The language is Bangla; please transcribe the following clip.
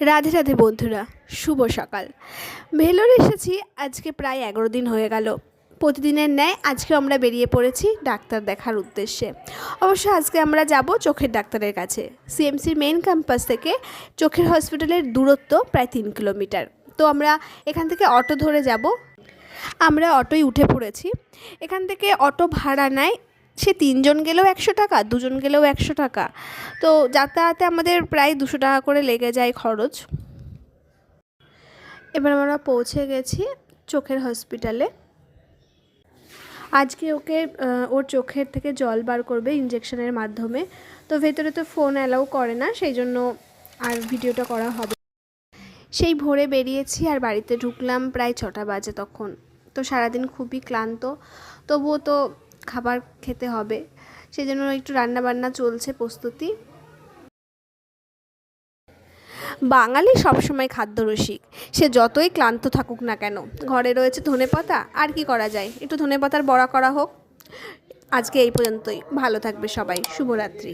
রাধে রাধে বন্ধুরা, শুভ সকাল। ভেলোর এসেছি, আজকে প্রায় এগারো দিন হয়ে গেল। প্রতিদিনের ন্যায় আজকে আমরা বেরিয়ে পড়েছি ডাক্তার দেখার উদ্দেশ্যে। অবশ্য আজকে আমরা যাব চোখের ডাক্তারের কাছে। সিএমসির মেন ক্যাম্পাস থেকে চোখের হসপিটালের দূরত্ব প্রায় তিন কিলোমিটার। তো আমরা এখান থেকে অটো ধরে যাব। আমরা অটোয় উঠে পড়েছি। এখান থেকে অটো ভাড়া নেয় সে তিনজন গেলেও একশো টাকা, দুজন গেলেও একশো টাকা। তো যাতায়াতে আমাদের প্রায় দুশো টাকা করে লেগে যায় খরচ। এবার আমরা পৌঁছে গেছি চোখের হসপিটালে। আজকে ওকে ওর চোখের থেকে জল বার করবে ইঞ্জেকশনের মাধ্যমে। তো ভেতরে তো ফোন অ্যালাউ করে না, সেই জন্য আর ভিডিওটা করা হবে সেই ভোরে বেরিয়েছি আর বাড়িতে ঢুকলাম প্রায় ছটা বাজে তখন। তো সারাদিন খুবই ক্লান্ত। তবুও তো খাবার খেতে হবে। সেই জন্য একটু রান্না বান্না চলছে প্রস্তুতি। বাঙালি সবসময় খাদ্যরসিক। সে যতই ক্লান্ত থাকুক না কেন, ঘরে রয়েছে ধনে পাতা আর কি করা যায়? একটু ধনে পাতার বড়া করা হোক। আজকে এই পর্যন্তই। ভালো থাকবে সবাই। শুভরাত্রি।